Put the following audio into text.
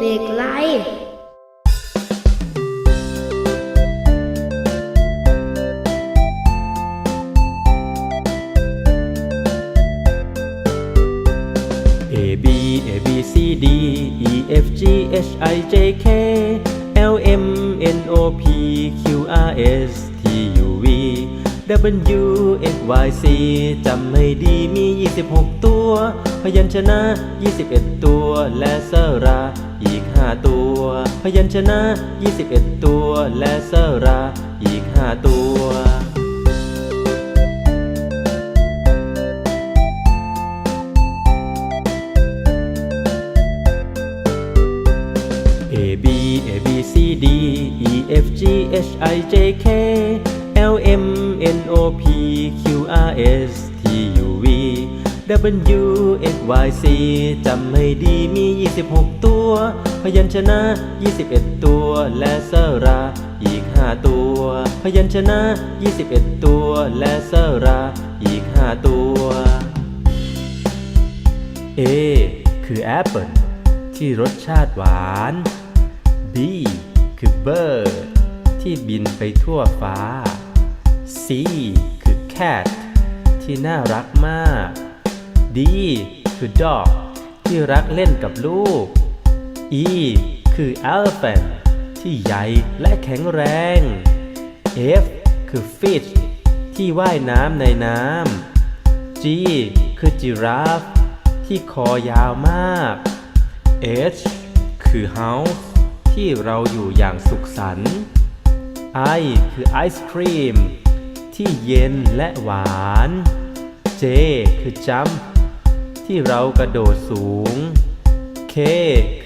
เด็กไรดีอีเอฟจีเอชไอเจเคเอลเอ็มเอ็นโอพีคิวอาร์เอสทียู W X Y Z จำให้ดีมี 26 ตัว พยัญชนะ 21 ตัวและสระ ห้าตัว พยัญชนะยี่สิบเอ็ดตัว และสระอีกห้าตัวเอบีเอบีซีดีอีเอฟจี L M N O P Q R S W X Y Z จำให้ดีมี 26 ตัว พยัญชนะ 21 ตัว และสระอีก 5 ตัว พยัญชนะ 21 ตัว และสระอีก 5 ตัว A คือแอปเปิลที่รสชาติหวาน B คือ bird ที่บินไปทั่วฟ้า C คือ cat ที่น่ารักมาก D คือ dog ที่รักเล่นกับลูก E คือ elephant ที่ใหญ่และแข็งแรง F คือ fish ที่ว่ายน้ำในน้ำ G คือ giraffe ที่คอยาวมาก H คือ house ที่เราอยู่อย่างสุขสันต์ I คือไอศครีมที่เย็นและหวาน J คือ jump ที่เรากระโดดสูง K คื